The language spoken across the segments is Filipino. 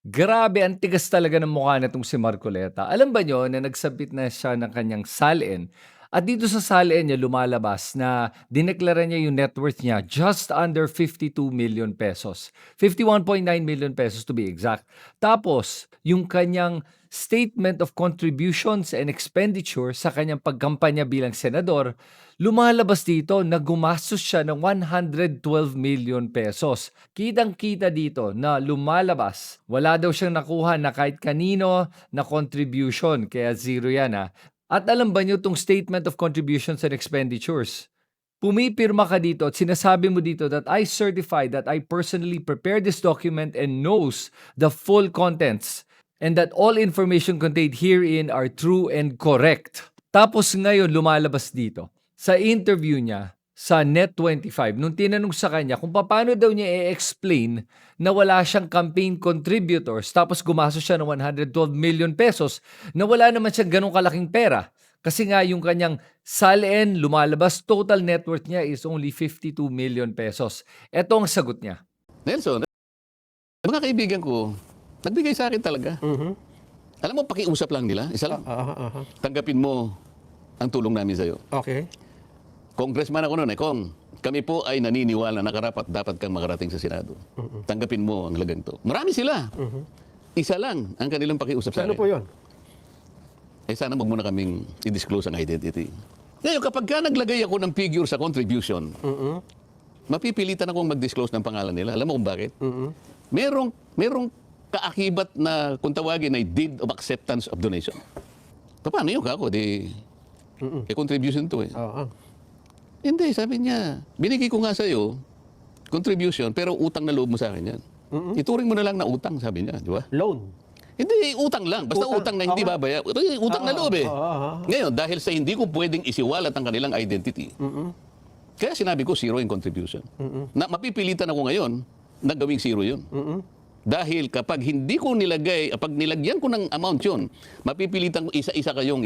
Grabe, ang tigas talaga ng mukha nitong si Marcoleta. Alam ba niyo na nagsabit na siya ng kanyang SALN at dito sa SALN niya lumalabas na dineklara niya yung net worth niya just under 52 million pesos. 51.9 million pesos to be exact. Tapos, yung kanyang statement of contributions and expenditure sa kanyang pagkampanya bilang senador, lumalabas dito na gumastos siya ng 112 million pesos. Kitang-kita dito na lumalabas, wala daw siyang nakuha na kahit kanino na contribution, kaya zero yan ha. At alam ba niyo itong statement of contributions and expenditures? Pumipirma ka dito at sinasabi mo dito that I certify that I personally prepared this document and knows the full contents and that all information contained herein are true and correct. Tapos ngayon lumalabas dito sa interview niya sa Net25 nung tinanong sa kanya kung paano daw niya i-explain na wala siyang campaign contributors tapos gumastos siya ng 112 million pesos na wala naman siyang ganong kalaking pera. Kasi nga yung kanyang SALN lumalabas, total net worth niya is only 52 million pesos. Ito ang sagot niya. Nelson, mga kaibigan ko, nagbigay sa akin talaga. Mhm. Alam mo, pakiusap lang nila. Isa lang. Aha, aha. Tanggapin mo ang tulong namin sa'yo. Okay. Congressman ako noon eh, Kong. Kami po ay naniniwala na karapat dapat kang makarating sa Senado. Tanggapin mo ang lagang to. Marami sila. Isa lang ang kanilang pakiusap sa Ano akin. po yun? Eh sana wag muna kaming i-disclose ang identity. Ngayon, kapag ka naglagay ako ng figure sa contribution, Mhm. mapipilitan akong mag-disclose ng pangalan nila. Alam mo kung bakit? Mhm. Merong, merong kaakibat na kung tawagin ay deed of acceptance of donation. Pa- Paano yun kako? Di, eh, contribution to eh. Oo. Hindi, sabi niya, binigay ko nga sa'yo, contribution, pero utang na loob mo sa akin yan. Ituring mo na lang na utang, sabi niya, di ba? Loan. Hindi, utang lang. Basta utang, Utang, na hindi okay. babaya. Utang na loob eh. ah, ah. Ngayon, dahil sa hindi ko pwedeng isiwalat ang kanilang identity, kaya sinabi ko zero in contribution. Na mapipilitan ako ngayon na gawing zero yun. Dahil kapag hindi ko nilagay, pag nilagyan ko ng amount yun, mapipilitan ko isa-isa kayong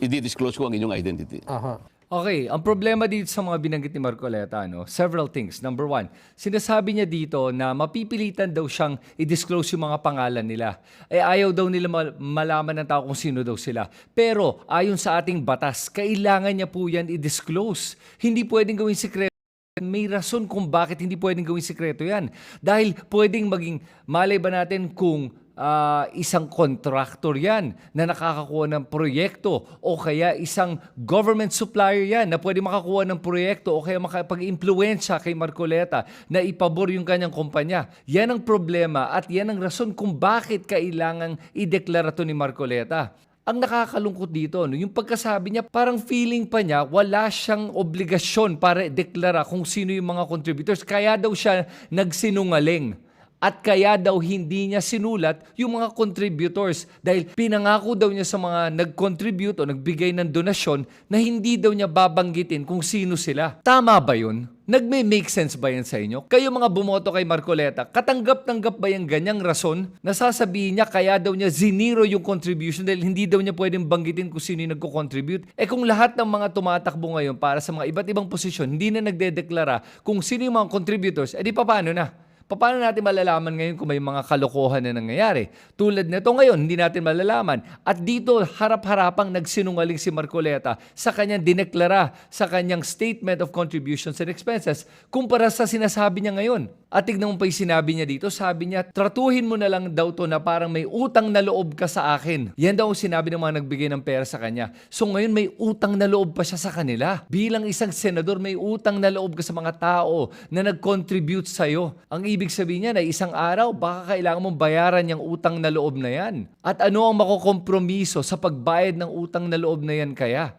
i-disclose ko ang inyong identity. Aha. Okay, ang problema dito sa mga binanggit ni Marcoleta, no, several things. Number one, sinasabi niya dito na mapipilitan daw siyang i-disclose yung mga pangalan nila. Eh ayaw daw nila mal- malaman ng tao kung sino daw sila. Pero ayon sa ating batas, kailangan niya po yan i-disclose. Hindi pwedeng gawing sekreto. May rason kung bakit hindi pwedeng gawing sikreto yan. Dahil pwedeng maging, malay ba natin kung ah, isang contractor yan na nakakakuha ng proyekto o kaya isang government supplier yan na pwede makakuha ng proyekto o kaya makapag-impluensya kay Marcoleta na ipabor yung kanyang kumpanya. Yan ang problema at yan ang rason kung bakit kailangang ideklara to ni Marcoleta. Ang nakakalungkot dito, no, yung pagkasabi niya, parang feeling pa niya, wala siyang obligasyon para deklara kung sino yung mga contributors. Kaya daw siya nagsinungaling. At kaya daw hindi niya sinulat yung mga contributors dahil pinangako daw niya sa mga nag-contribute o nagbigay ng donasyon na hindi daw niya babanggitin kung sino sila. Tama ba yun? Nagme-make sense ba yan sa inyo? Kayo mga bumoto kay Marcoleta, katanggap-tanggap ba yung ganyang rason na sasabihin niya kaya daw niya ziniro yung contribution dahil hindi daw niya pwedeng banggitin kung sino yung nagko-contribute? Eh kung lahat ng mga tumatakbo ngayon para sa mga iba't ibang posisyon, hindi na nagdedeklara kung sino yung mga contributors, edi pa paano na? Paano natin malalaman ngayon kung may mga kalokohan na nangyayari? Tulad nito ngayon, hindi natin malalaman. At dito, harap-harapang nagsinungaling si Marcoleta sa kanyang dineklara sa kanyang Statement of Contributions and Expenses kumpara sa sinasabi niya ngayon. At tignan mo pa yung sinabi niya dito, sabi niya, tratuhin mo na lang daw to na parang may utang na loob ka sa akin. Yan daw ang sinabi ng mga nagbigay ng pera sa kanya. So ngayon may utang na loob pa siya sa kanila. Bilang isang senador, may utang na loob ka sa mga tao na nag-contribute sa'yo. Ang ibig sabihin niya na isang araw, baka kailangan mong bayaran yung utang na loob na yan. At ano ang makukompromiso sa pagbayad ng utang na loob na yan kaya?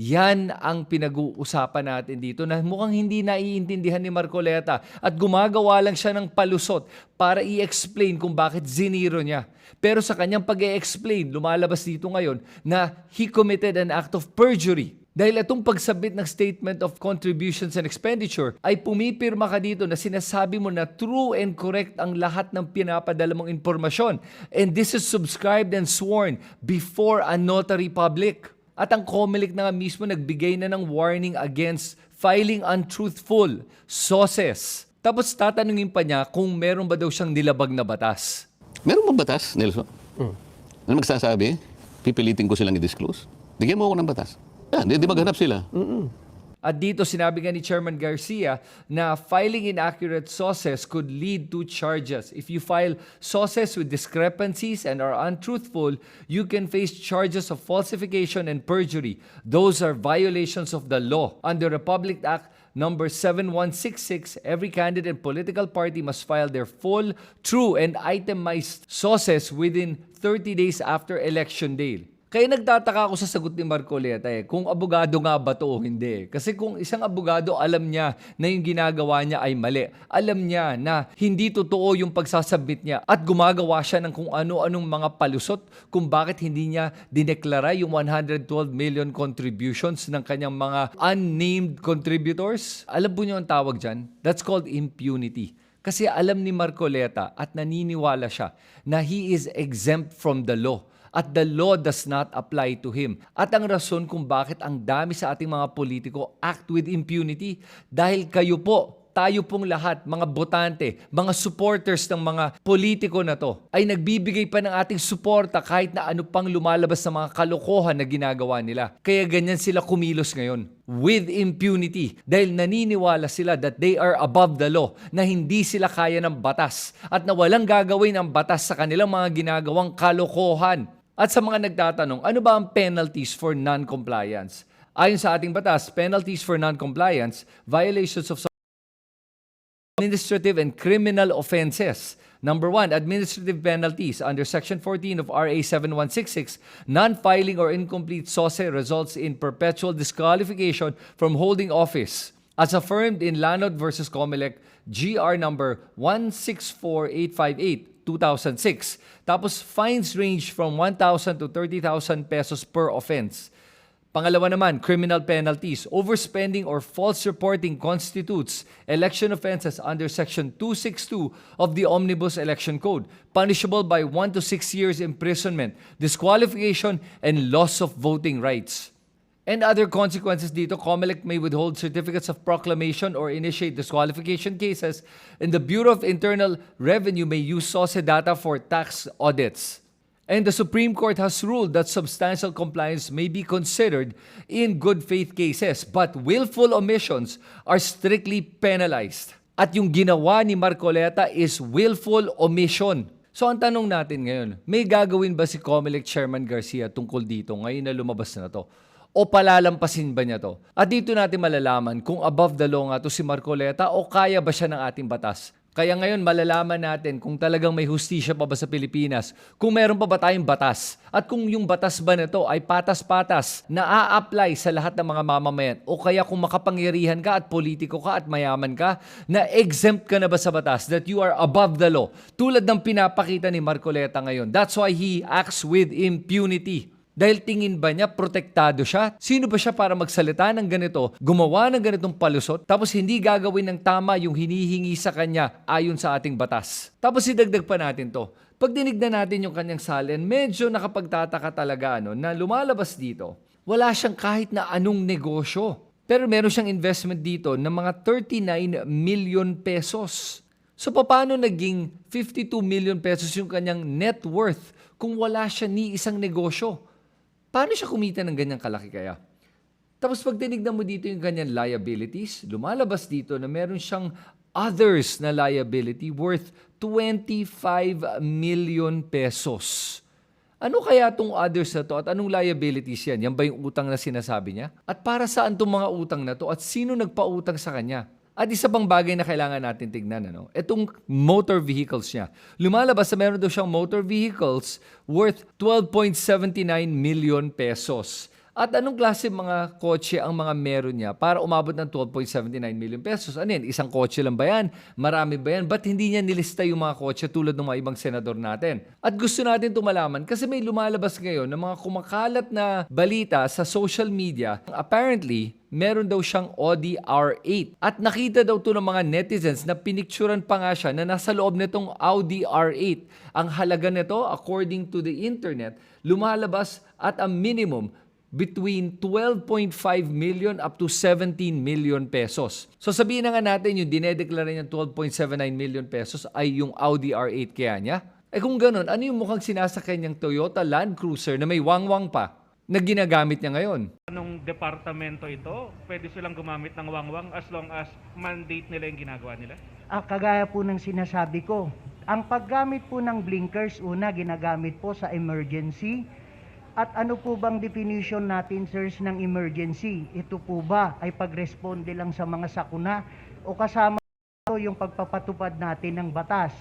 Yan ang pinag-uusapan natin dito na mukhang hindi naiintindihan ni Marcoleta at gumagawa lang siya ng palusot para i-explain kung bakit ziniro niya. Pero sa kanyang pag explain lumalabas dito ngayon na he committed an act of perjury. Dahil itong pagsabit ng Statement of Contributions and Expenditure ay pumipirma ka dito na sinasabi mo na true and correct ang lahat ng pinapadala mong impormasyon. And this is subscribed and sworn before a notary public. At ang COMELEC na nga mismo nagbigay na ng warning against filing untruthful sources. Tapos tatanungin pa niya kung meron ba daw siyang nilabag na batas. Meron ba batas, Nelson? Na magsasabi, pipilitin ko silang i-disclose? Bigyan mo ako ng batas. Yan, di, di maghanap sila. At dito sinabi nga ni Chairman Garcia na filing inaccurate sources could lead to charges. If you file sources with discrepancies and are untruthful, you can face charges of falsification and perjury. Those are violations of the law. Under Republic Act number 7166, every candidate and political party must file their full, true, and itemized sources within 30 days after election day. Kaya nagtataka ako sa sagot ni Marcoleta eh, kung abogado nga ba to o hindi. Kasi kung isang abogado alam niya na yung ginagawa niya ay mali, alam niya na hindi totoo yung pagsasubmit niya at gumagawa siya ng kung ano-anong mga palusot kung bakit hindi niya dineklara yung 112 million contributions ng kanyang mga unnamed contributors. Alam po niyo ang tawag dyan? That's called impunity. Kasi alam ni Marcoleta at naniniwala siya na he is exempt from the law at the law does not apply to him. At ang rason kung bakit ang dami sa ating mga politiko act with impunity dahil kayo po tayo pong lahat, mga botante, mga supporters ng mga politiko na to, ay nagbibigay pa ng ating suporta kahit na ano pang lumalabas sa mga kalokohan na ginagawa nila. Kaya ganyan sila kumilos ngayon with impunity dahil naniniwala sila that they are above the law, na hindi sila kaya ng batas at na walang gagawin ang batas sa kanilang mga ginagawang kalokohan. At sa mga nagtatanong, ano ba ang penalties for non-compliance? Ayon sa ating batas, penalties for non-compliance, violations of administrative and criminal offenses. Number one, administrative penalties. Under Section 14 of RA 7166, non-filing or incomplete SOSE results in perpetual disqualification from holding office. As affirmed in Lanod versus Comelec, GR number 164858, 2006. Tapos fines range from 1,000 to 30,000 pesos per offense. Pangalawa naman, criminal penalties. Overspending or false reporting constitutes election offenses under Section 262 of the Omnibus Election Code, punishable by 1 to 6 years imprisonment, disqualification, and loss of voting rights. And other consequences dito, COMELEC may withhold certificates of proclamation or initiate disqualification cases, and the Bureau of Internal Revenue may use SOSE data for tax audits. And the Supreme Court has ruled that substantial compliance may be considered in good faith cases, but willful omissions are strictly penalized. At yung ginawa ni Marcoleta is willful omission. So ang tanong natin ngayon, may gagawin ba si Comelec Chairman Garcia tungkol dito ngayon na lumabas na to? O palalampasin ba niya to? At dito natin malalaman kung above the law nga to si Marcoleta o kaya ba siya ng ating batas. Kaya ngayon malalaman natin kung talagang may hustisya pa ba sa Pilipinas, kung meron pa ba tayong batas, at kung yung batas ba nito ay patas-patas na a-apply sa lahat ng mga mamamayan, o kaya kung makapangyarihan ka at politiko ka at mayaman ka, na exempt ka na ba sa batas, that you are above the law, tulad ng pinapakita ni Marcoleta ngayon. That's why he acts with impunity. Dahil tingin ba niya protektado siya? Sino ba siya para magsalita ng ganito, gumawa ng ganitong palusot, tapos hindi gagawin ng tama yung hinihingi sa kanya ayon sa ating batas? Tapos idagdag pa natin to. Pag dinignan natin yung kanyang salin, medyo nakapagtataka talaga ano, na lumalabas dito. Wala siyang kahit na anong negosyo. Pero meron siyang investment dito ng mga 39 million pesos. So paano naging 52 million pesos yung kanyang net worth kung wala siya ni isang negosyo? Paano siya kumita ng ganyang kalaki kaya? Tapos pag tinignan mo dito yung kanyang liabilities, lumalabas dito na meron siyang others na liability worth 25 million pesos. Ano kaya itong others na to at anong liabilities yan? Yan ba yung utang na sinasabi niya? At para saan itong mga utang na to at sino nagpautang sa kanya? At isa pang bagay na kailangan natin tignan, ano? Itong motor vehicles niya. Lumalabas na meron daw siyang motor vehicles worth 12.79 million pesos. At anong klase mga kotse ang mga meron niya para umabot ng 12.79 million pesos? Ano yan? Isang kotse lang ba yan? Marami ba yan? Ba't hindi niya nilista yung mga kotse tulad ng mga ibang senador natin? At gusto natin tumalaman kasi may lumalabas ngayon ng mga kumakalat na balita sa social media. Apparently, meron daw siyang Audi R8. At nakita daw to ng mga netizens na pinicturan pa nga siya na nasa loob nitong Audi R8. Ang halaga nito, according to the internet, lumalabas at a minimum between 12.5 million up to 17 million pesos. So sabihin na nga natin yung dinedeklara niyang 12.79 million pesos ay yung Audi R8 kaya niya. Eh kung ganun, ano yung mukhang sinasakyan niyang Toyota Land Cruiser na may wangwang pa na ginagamit niya ngayon? Anong departamento ito, pwede silang gumamit ng wangwang as long as mandate nila yung ginagawa nila? Ah, kagaya po ng sinasabi ko, ang paggamit po ng blinkers, una, ginagamit po sa emergency. At ano po bang definition natin, sirs, ng emergency? Ito po ba ay pag-responde lang sa mga sakuna o kasama po yung pagpapatupad natin ng batas?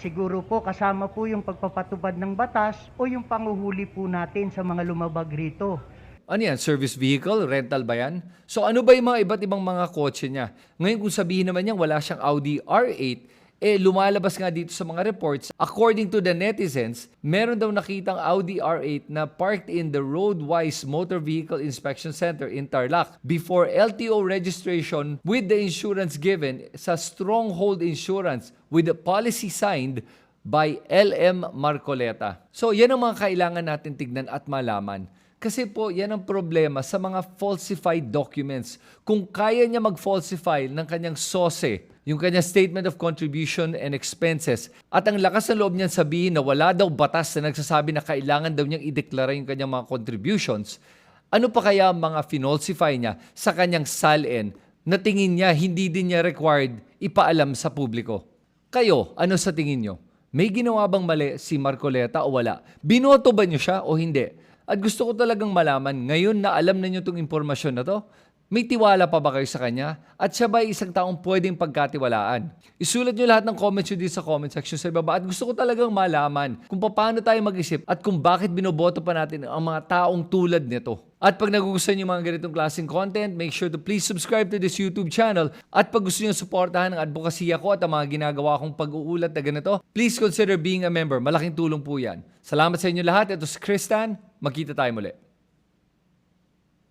Siguro po kasama po yung pagpapatupad ng batas o yung panguhuli po natin sa mga lumabag rito. Ano yan? Service vehicle? Rental ba yan? So ano ba yung mga iba't ibang mga kotse niya? Ngayon kung sabihin naman niya wala siyang Audi R8, eh lumalabas nga dito sa mga reports, according to the netizens, meron daw nakitang Audi R8 na parked in the Roadwise Motor Vehicle Inspection Center in Tarlac before LTO registration with the insurance given sa Stronghold Insurance with the policy signed by LM Marcoleta. So yan ang mga kailangan natin tignan at malaman. Kasi po, yan ang problema sa mga falsified documents. Kung kaya niya mag-falsify ng kanyang SOSE, yung kanyang Statement of Contribution and Expenses, at ang lakas ng loob niyan sabihin na wala daw batas na nagsasabi na kailangan daw niyang ideklara yung kanyang mga contributions, ano pa kaya ang mga finalsify niya sa kanyang SALN na tingin niya hindi din niya required ipaalam sa publiko? Kayo, ano sa tingin nyo? May ginawa bang mali si Marcoleta o wala? Binoto ba niyo siya o hindi? At gusto ko talagang malaman, ngayon na alam na niyo itong impormasyon na to, may tiwala pa ba kayo sa kanya? At siya ba isang taong pwedeng pagkatiwalaan? Isulat niyo lahat ng comments nyo dito sa comment section sa ibaba at gusto ko talagang malaman kung paano tayo mag-isip at kung bakit binoboto pa natin ang mga taong tulad nito. At pag nagugustuhan niyo mga ganitong klaseng content, make sure to please subscribe to this YouTube channel. At pag gusto niyo suportahan ang advokasya ko at ang mga ginagawa kong pag-uulat na ganito, please consider being a member. Malaking tulong po yan. Salamat sa inyo lahat. Ito si Kristan. Magkita tayo muli.